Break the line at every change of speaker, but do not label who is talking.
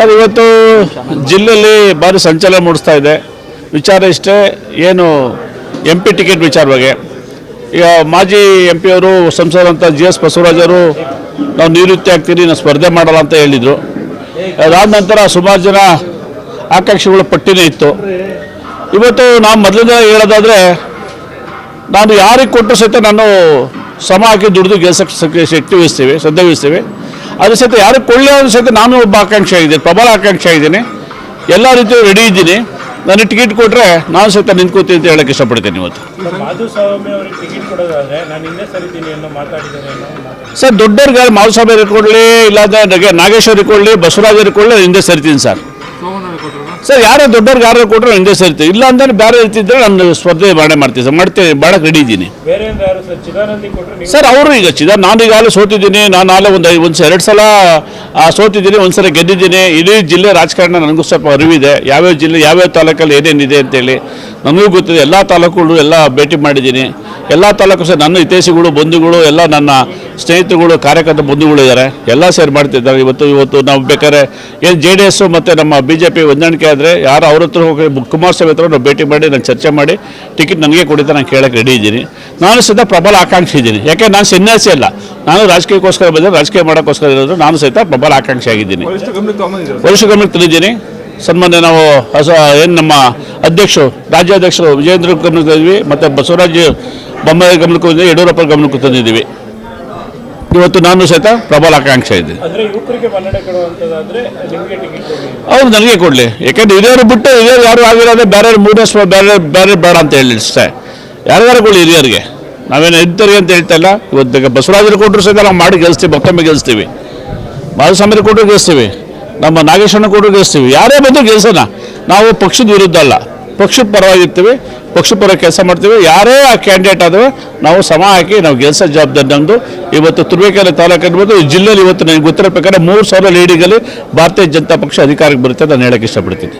Sir, ಇವತ್ತು ಜಿಲ್ಲೆಯಲ್ಲಿ ಭಾರಿ ಸಂಚಲನ ಮೂಡಿಸ್ತಾ ಇದೆ. ವಿಚಾರ ಇಷ್ಟೇ, ಏನು ಎಂ ಪಿ ಟಿಕೆಟ್ ವಿಚಾರವಾಗಿ ಈಗ ಮಾಜಿ ಎಂ ಪಿ ಅವರು, ಸಂಸದಂತ ಜಿ ಎಸ್ ಬಸವರಾಜರು, ನಾವು ನಿವೃತ್ತಿ ಆಗ್ತೀರಿ, ನಾವು ಸ್ಪರ್ಧೆ ಮಾಡಲ್ಲ ಅಂತ ಹೇಳಿದರು. ಅದಾದ ನಂತರ ಸುಮಾರು ಜನ ಆಕಾಂಕ್ಷೆಗಳ ಪಟ್ಟಿನೇ ಇತ್ತು. ಇವತ್ತು ನಾವು ಮೊದಲಿಂದ ಹೇಳೋದಾದರೆ, ನಾನು ಯಾರಿಗೆ ಕೊಟ್ಟರು ಸಹಿತ ನಾನು ಸಮ ಹಾಕಿ ದುಡಿದು ಗೆಲ್ಸಕ್ಕೆ ಶಕ್ತಿ ವಹಿಸ್ತೀವಿ, ಶ್ರದ್ಧೆ ವಹಿಸ್ತೀವಿ. ಅದ್ರ ಸಹಿತ ಯಾರು ಕೊಳ್ಳಿ ಅವ್ರ ಸಹಿತ ನಾನು ಒಬ್ಬ ಆಕಾಂಕ್ಷೆ ಇದ್ದೀನಿ ಪ್ರಬಲ ಆಕಾಂಕ್ಷೆ ಇದ್ದೀನಿ ಎಲ್ಲ ರೀತಿಯೂ ರೆಡಿ ಇದ್ದೀನಿ. ನನಗೆ ಟಿಕೆಟ್ ಕೊಟ್ಟರೆ ನಾನು ಸಹಿತ ನಿಂತ್ಕೋತೀನಿ ಅಂತ ಹೇಳಕ್ಕೆ ಇಷ್ಟಪಡ್ತೀನಿ ಇವತ್ತು. ಸರ್ ದೊಡ್ಡವ್ರಿಗೆ ಮಾಧುಸ್ವಾಮಿ ಇಟ್ಕೊಳ್ಳಿ ಇಲ್ಲಾಂದ್ರೆ ನಾಗೇಶ್ವರ್ ಇಟ್ಕೊಳ್ಳಿ ಬಸವರಾಜ್ ಇಟ್ಕೊಳ್ಳಿ ಹಿಂದೆ ಸರಿತೀನಿ ಸರ್. ಸರ್ ಯಾರೋ ದೊಡ್ಡವ್ರಿಗೆ ಯಾರು ಕೊಟ್ಟರೆ ಹಿಂದೆ ಸೇರ್ತೀವಿ ಇಲ್ಲ ಅಂದ್ರೆ ಬೇರೆ ಇರ್ತಿದ್ರೆ ನಾನು ಸ್ಪರ್ಧೆ ಮಾಡೇ ಮಾಡ್ತೀನಿ ಸರ್. ಮಾಡ್ತೀನಿ ಬಹಳ ರೆಡಿ ಇದ್ದೀನಿ.
ಸರ್?
ಅವರು ಈಗ ಚಿದ ನಾನು ಈಗಾಗಲೇ ಸೋತಿದ್ದೀನಿ. ನಾನು ಆಲೇ ಒಂದು ಒಂದು ಎರಡು ಸಲ ಸೋತಿದ್ದೀನಿ ಒಂದು ಸಲ ಗೆದ್ದಿದ್ದೀನಿ. ಇಡೀ ಜಿಲ್ಲೆ ರಾಜಕಾರಣ ನನಗೂ ಸ್ವಲ್ಪ ಅರಿವಿದೆ. ಯಾವ್ಯಾವ ಜಿಲ್ಲೆ ಯಾವ್ಯಾವ ತಾಲೂಕಲ್ಲಿ ಏನೇನಿದೆ ಅಂತೇಳಿ ನನಗೂ ಗೊತ್ತಿದೆ. ಎಲ್ಲ ತಾಲೂಕುಗಳು ಎಲ್ಲ ಭೇಟಿ ಮಾಡಿದ್ದೀನಿ. ಎಲ್ಲ ತಾಲೂಕು ಸರ್ ನನ್ನ ಹಿತೈಷಿಗಳು ಬಂಧುಗಳು ಎಲ್ಲ ನನ್ನ ಸ್ನೇಹಿತರುಗಳು ಕಾರ್ಯಕರ್ತ ಬಂಧುಗಳು ಇದ್ದಾರೆ ಎಲ್ಲ ಸೇರಿ ಮಾಡ್ತಿದ್ದಾರೆ. ಇವತ್ತು ಇವತ್ತು ನಾವು ಬೇಕಾದ್ರೆ ಏನು ಜೆ ಡಿ ಎಸ್ಸು ಮತ್ತು ನಮ್ಮ ಬಿ ಜೆ ಪಿ ಹೊಂದಾಣಿಕೆ ಆದರೆ ಯಾರು ಅವ್ರ ಹತ್ರ ಹೋಗಿ ಕುಮಾರಸ್ವಾಮಿ ಹತ್ರ ನಾವು ಭೇಟಿ ಮಾಡಿ ನಾನು ಚರ್ಚೆ ಮಾಡಿ ಟಿಕೆಟ್ ನನಗೆ ಕೊಡಿತ ನಾನು ಕೇಳಕ್ಕೆ ರೆಡಿ ಇದ್ದೀನಿ. ನಾನು ಸಹಿತ ಪ್ರಬಲ ಆಕಾಂಕ್ಷಿ ಇದ್ದೀನಿ. ಯಾಕೆ ನಾನು ಸನ್ಯಾಸಿ ಅಲ್ಲ. ನಾನು ರಾಜಕೀಯಕ್ಕೋಸ್ಕರ ಬಂದರೆ ರಾಜಕೀಯ ಮಾಡೋಕ್ಕೋಸ್ಕರ ಇರೋದು ನಾನು ಸಹಿತ ಪ್ರಬಲ ಆಕಾಂಕ್ಷಿ ಆಗಿದ್ದೀನಿ. ವರಿಷ್ಠ ಗಮನಕ್ಕೆ ತಂದಿದ್ದೀನಿ. ಸನ್ಮಾನ್ಯ ನಾವು ಹೊಸ ಏನು ನಮ್ಮ ಅಧ್ಯಕ್ಷರು ರಾಜ್ಯಾಧ್ಯಕ್ಷರು ವಿಜೇಂದ್ರ ಗಮನಕ್ಕೆ ತಂದಿದ್ವಿ ಮತ್ತು ಬಸವರಾಜ್ ಬೊಮ್ಮಾಯಿ ಗಮನಕ್ಕೆ ತಂದಿದ್ದೀವಿ ಯಡಿಯೂರಪ್ಪ ಗಮನಕ್ಕೆ ತಂದಿದ್ದೀವಿ. ಇವತ್ತು ನಾನು ಸಹಿತ ಪ್ರಬಲ ಆಕಾಂಕ್ಷೆ
ಇದೆ.
ಅವ್ರು ನನಗೆ ಕೊಡಲಿ. ಯಾಕಂದ್ರೆ ಹಿರಿಯರು ಬಿಟ್ಟು ಹಿರಿಯರು ಯಾರು ಆಗಿರೋದೇ ಬೇರೆ ಮೂರನೇ ಬೇರೆ ಬೇರೆ ಬೇಡ ಅಂತ ಹೇಳಿ ಇಷ್ಟೇ ಯಾರ್ಯಾರು ಕೊಡಿ ಹಿರಿಯರಿಗೆ? ನಾವೇನು ಇದ್ದರಿ ಅಂತ ಹೇಳ್ತಾ ಇಲ್ಲ. ಇವತ್ತು ಬಸವರಾಜರು ಕೊಟ್ಟರು ಸಹಿತ ನಾವು ಮಾಡಿ ಗೆಲ್ಸ್ತೀವಿ ಮತ್ತೊಮ್ಮೆ ಗೆಲ್ಸ್ತೀವಿ. ಮಾಧುಸ್ವಾಮಿ ಕೊಟ್ಟರು ಗೆಲ್ಸ್ತೀವಿ. ನಮ್ಮ ನಾಗೇಶ್ವರನ ಕೊಟ್ಟರು ಗೆಲ್ಸ್ತೀವಿ. ಯಾರೇ ಬಂದರೂ ಗೆಲ್ಸೋಣ. ನಾವು ಪಕ್ಷದ ವಿರುದ್ಧ ಅಲ್ಲ. ಪಕ್ಷದ ಪರವಾಗಿರ್ತೀವಿ, ಪಕ್ಷದ ಪರ ಕೆಲಸ ಮಾಡ್ತೀವಿ. ಯಾರೇ ಆ ಕ್ಯಾಂಡಿಡೇಟ್ ಆದರೂ ನಾವು ಸಮ ಹಾಕಿ ನಾವು ಗೆಲ್ಸೋ ಜವಾಬ್ದಾರಿ ನಮ್ಮದು ಇವತ್ತು ತುರುವೇಕೆರೆ ತಾಲೂಕು ಇರ್ಬೋದು ಜಿಲ್ಲೆಯಲ್ಲಿ ಇವತ್ತು ನನಗೆ ಗೊತ್ತಿರೋ ಪ್ರಕಾರ ಮೂರು ಸಾವಿರ ಲೀಡಿಗಲ್ಲಿ ಭಾರತೀಯ ಜನತಾ ಪಕ್ಷ ಅಧಿಕಾರಕ್ಕೆ ಬರುತ್ತೆ ನಾನು ಹೇಳಕ್ಕೆ ಇಷ್ಟಪಡ್ತೀನಿ.